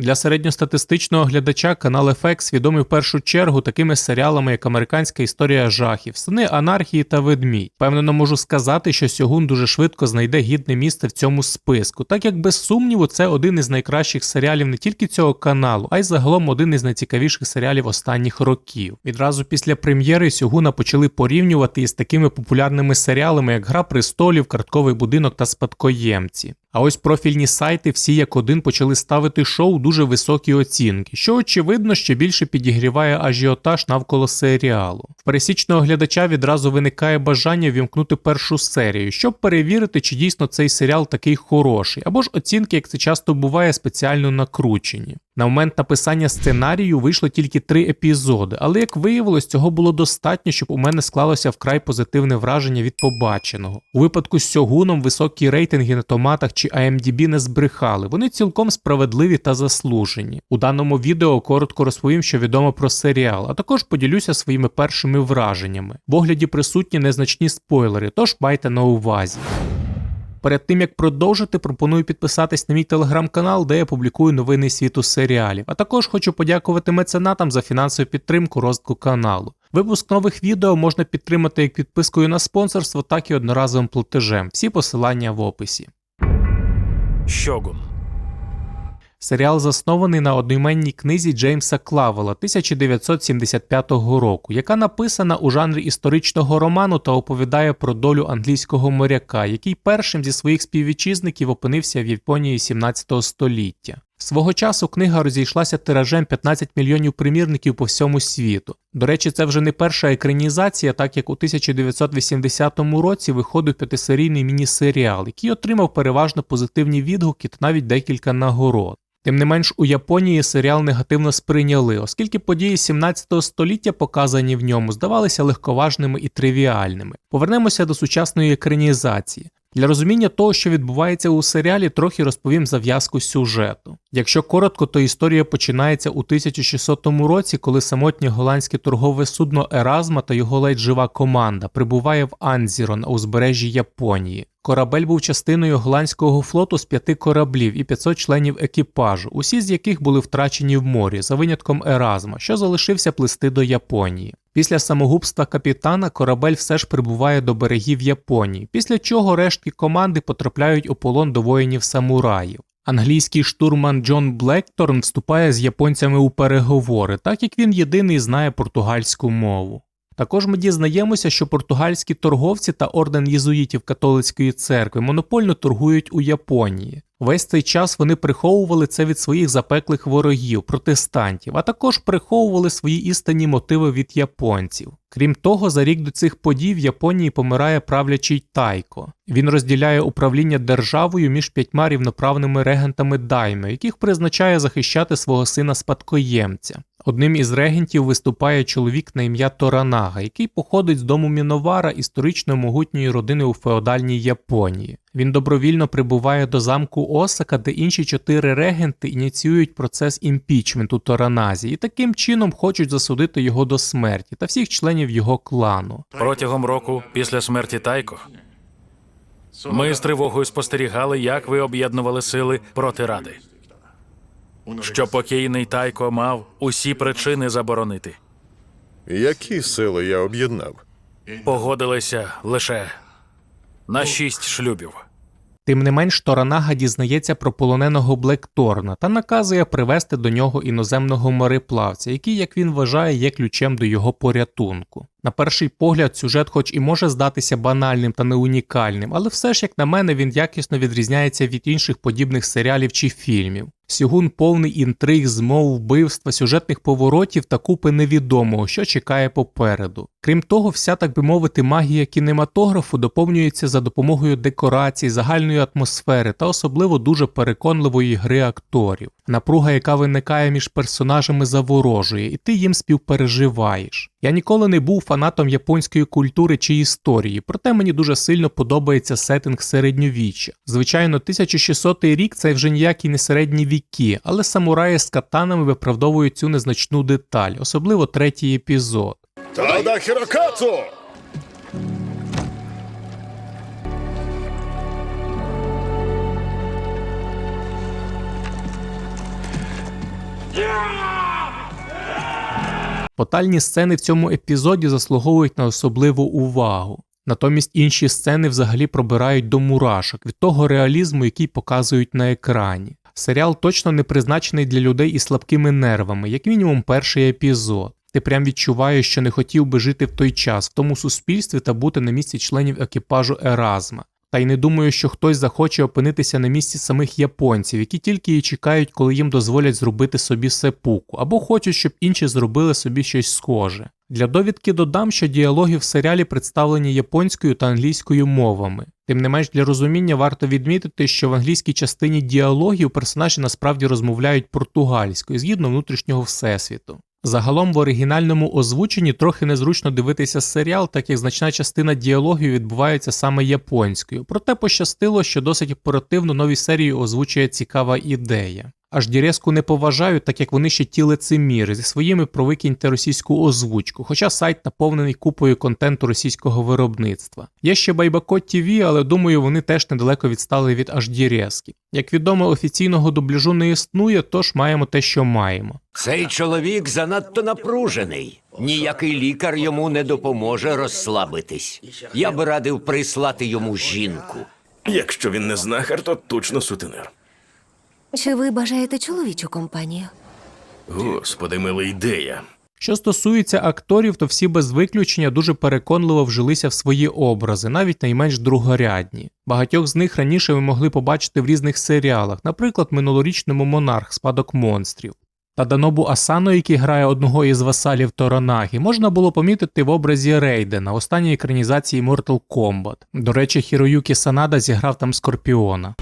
Для середньостатистичного глядача канал FX відомий в першу чергу такими серіалами, як Американська історія жахів, сини анархії та ведмідь. Певнено можу сказати, що Сьогун дуже швидко знайде гідне місце в цьому списку, так як без сумніву це один із найкращих серіалів не тільки цього каналу, а й загалом один із найцікавіших серіалів останніх років. Відразу після прем'єри Сьогуна почали порівнювати із такими популярними серіалами, як Гра престолів, Картковий будинок та Спадкоємці. А ось профільні сайти всі як один почали ставити шоу дуже високі оцінки, що очевидно ще більше підігріває ажіотаж навколо серіалу. Пересічного глядача відразу виникає бажання вімкнути першу серію, щоб перевірити, чи дійсно цей серіал такий хороший, або ж оцінки, як це часто буває, спеціально накручені. На момент написання сценарію вийшло тільки три епізоди, але як виявилось, цього було достатньо, щоб у мене склалося вкрай позитивне враження від побаченого. У випадку з Сьогуном високі рейтинги на томатах чи IMDb не збрехали, вони цілком справедливі та заслужені. У даному відео коротко розповім, що відомо про серіал, а також поділюся своїми першими враженнями. В огляді присутні незначні спойлери, тож майте на увазі. Перед тим як продовжити, пропоную підписатись на мій телеграм-канал, де я публікую новини світу серіалів. А також хочу подякувати меценатам за фінансову підтримку розвитку каналу. Випуск нових відео можна підтримати як підпискою на спонсорство, так і одноразовим платежем. Всі посилання в описі. Щогун. Серіал заснований на одноіменній книзі Джеймса Клавела 1975 року, яка написана у жанрі історичного роману та оповідає про долю англійського моряка, який першим зі своїх співвітчизників опинився в Японії 17 століття. Свого часу книга розійшлася тиражем 15 мільйонів примірників по всьому світу. До речі, це вже не перша екранізація, так як у 1980 році виходив п'ятисерійний міні-серіал, який отримав переважно позитивні відгуки та навіть декілька нагород. Тим не менш, у Японії серіал негативно сприйняли, оскільки події 17 століття, показані в ньому, здавалися легковажними і тривіальними. Повернемося до сучасної екранізації. Для розуміння того, що відбувається у серіалі, трохи розповім зав'язку сюжету. Якщо коротко, то історія починається у 1600 році, коли самотнє голландське торгове судно Еразма та його ледь жива команда прибуває в Анзіро на узбережжі Японії. Корабель був частиною голландського флоту з п'яти кораблів і 500 членів екіпажу, усі з яких були втрачені в морі, за винятком Еразма, що залишився плисти до Японії. Після самогубства капітана корабель все ж прибуває до берегів Японії, після чого рештки команди потрапляють у полон до воїнів самураїв. Англійський штурман Джон Блекторн вступає з японцями у переговори, так як він єдиний знає португальську мову. Також ми дізнаємося, що португальські торговці та орден єзуїтів католицької церкви монопольно торгують у Японії. Весь цей час вони приховували це від своїх запеклих ворогів, протестантів, а також приховували свої істинні мотиви від японців. Крім того, за рік до цих подій в Японії помирає правлячий Тайко. Він розділяє управління державою між п'ятьма рівноправними регентами даймё, яких призначає захищати свого сина спадкоємця. Одним із регентів виступає чоловік на ім'я Торанага, який походить з дому Міновара історично могутньої родини у феодальній Японії. Він добровільно прибуває до замку Осака, де інші чотири регенти ініціюють процес імпічменту Тораназі і таким чином хочуть засудити його до смерті та всіх членів його клану. Протягом року після смерті Тайко ми з тривогою спостерігали, як ви об'єднували сили проти ради. Що покійний Тайко мав усі причини заборонити. Які сили я об'єднав? Погодилися лише на шість шлюбів. Тим не менш, Торанага дізнається про полоненого Блекторна та наказує привести до нього іноземного мореплавця, який, як він вважає, є ключем до його порятунку. На перший погляд, сюжет, хоч і може здатися банальним та не унікальним, але все ж, як на мене, він якісно відрізняється від інших подібних серіалів чи фільмів. Сюгун повний інтриг, змов, вбивства, сюжетних поворотів та купи невідомого, що чекає попереду. Крім того, вся, так би мовити, магія кінематографу доповнюється за допомогою декорацій, загальної атмосфери та особливо дуже переконливої гри акторів. Напруга, яка виникає між персонажами, заворожує, і ти їм співпереживаєш. Я ніколи не був фанатом японської культури чи історії, проте мені дуже сильно подобається сеттинг середньовіччя. Звичайно, 1600 рік це вже ніякі не середні віки, але самураї з катанами виправдовують цю незначну деталь, особливо третій епізод. Тада Хірокацу! Потальні сцени в цьому епізоді заслуговують на особливу увагу. Натомість інші сцени взагалі пробирають до мурашок від того реалізму, який показують на екрані. Серіал точно не призначений для людей із слабкими нервами, як мінімум перший епізод. Ти прям відчуваєш, що не хотів би жити в той час, в тому суспільстві та бути на місці членів екіпажу Еразма. Та й не думаю, що хтось захоче опинитися на місці самих японців, які тільки і чекають, коли їм дозволять зробити собі сепуку, або хочуть, щоб інші зробили собі щось схоже. Для довідки додам, що діалоги в серіалі представлені японською та англійською мовами. Тим не менш для розуміння варто відмітити, що в англійській частині діалогів персонажі насправді розмовляють португальською згідно внутрішнього всесвіту. Загалом в оригінальному озвученні трохи незручно дивитися серіал, так як значна частина діалогів відбувається саме японською. Проте пощастило, що досить оперативно нові серії озвучує цікава ідея. Аж Діреску не поважаю, так як вони ще ті лицеміри зі своїми про викиньте російську озвучку, хоча сайт наповнений купою контенту російського виробництва. Є ще Байбако ТВ, але думаю, вони теж недалеко відстали від аж Дірезки. Як відомо, офіційного дубляжу не існує, тож маємо те, що маємо. Цей чоловік занадто напружений. Ніякий лікар йому не допоможе розслабитись. Я б радив прислати йому жінку. Якщо він не знахар, то точно сутенер. Чи ви бажаєте чоловічу компанію? Господи, мила ідея. Що стосується акторів, то всі без виключення дуже переконливо вжилися в свої образи, навіть найменш другорядні. Багатьох з них раніше ви могли побачити в різних серіалах, наприклад, минулорічному Монарх Спадок монстрів. Та Данобу Асано, який грає одного із васалів Торанагі, можна було помітити в образі Рейдена, останньої екранізації Mortal Kombat. До речі, Хіроюкі Санада зіграв там Скорпіона.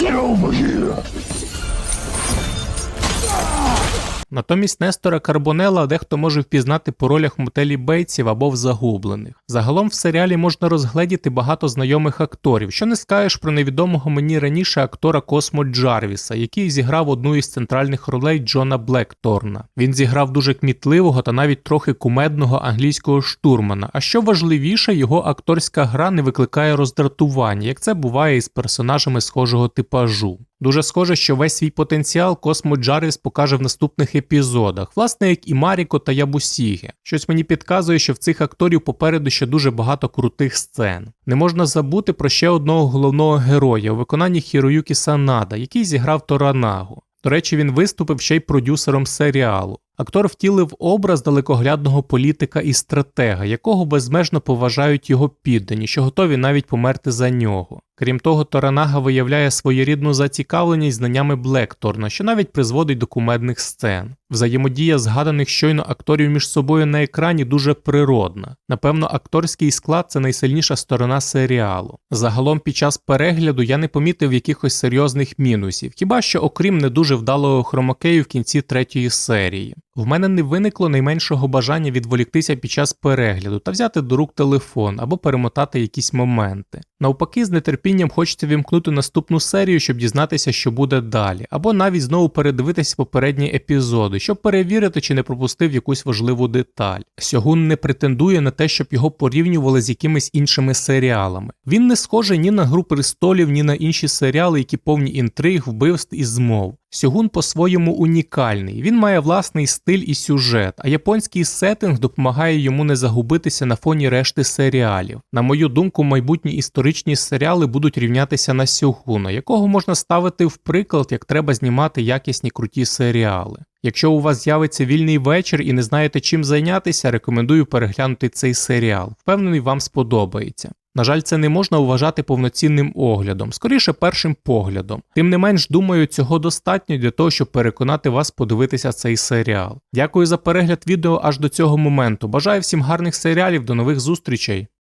Натомість Нестора Карбонела дехто може впізнати по ролях мотелі Бейтсів або в загублених. Загалом в серіалі можна розгледіти багато знайомих акторів, що не скажеш про невідомого мені раніше актора Космо Джарвіса, який зіграв одну із центральних ролей Джона Блекторна. Він зіграв дуже кмітливого та навіть трохи кумедного англійського штурмана. А що важливіше, його акторська гра не викликає роздратування, як це буває із персонажами схожого типажу. Дуже схоже, що весь свій потенціал Космо Джарвіс покаже в наступних епізодах, власне, як і Маріко та Ябусіге. Щось мені підказує, що в цих акторів попереду ще дуже багато крутих сцен. Не можна забути про ще одного головного героя у виконанні Хіроюкі Санада, який зіграв Торанагу. До речі, він виступив ще й продюсером серіалу. Актор втілив образ далекоглядного політика і стратега, якого безмежно поважають його піддані, що готові навіть померти за нього. Крім того, Торанага виявляє своєрідну зацікавленість знаннями Блекторна, що навіть призводить до кумедних сцен. Взаємодія згаданих щойно акторів між собою на екрані дуже природна. Напевно, акторський склад це найсильніша сторона серіалу. Загалом під час перегляду я не помітив якихось серйозних мінусів, хіба що окрім не дуже вдалого хромакею в кінці третьої серії. В мене не виникло найменшого бажання відволіктися під час перегляду та взяти до рук телефон або перемотати якісь моменти. Навпаки, з нетерпінням хочеться вімкнути наступну серію, щоб дізнатися, що буде далі, або навіть знову передивитися попередні епізоди, щоб перевірити, чи не пропустив якусь важливу деталь. Сьогун не претендує на те, щоб його порівнювали з якимись іншими серіалами. Він не схожий ні на гру престолів, ні на інші серіали, які повні інтриг, вбивств і змов. Сьогун по-своєму унікальний. Він має власний стиль і сюжет, а японський сеттинг допомагає йому не загубитися на фоні решти серіалів. На мою думку, майбутні історичні серіали будуть рівнятися на Сьогуна, якого можна ставити в приклад, як треба знімати якісні круті серіали. Якщо у вас з'явиться вільний вечір і не знаєте чим зайнятися, рекомендую переглянути цей серіал. Впевнений, вам сподобається. На жаль, це не можна вважати повноцінним оглядом, скоріше першим поглядом. Тим не менш, думаю, цього достатньо для того, щоб переконати вас подивитися цей серіал. Дякую за перегляд відео аж до цього моменту. Бажаю всім гарних серіалів, до нових зустрічей!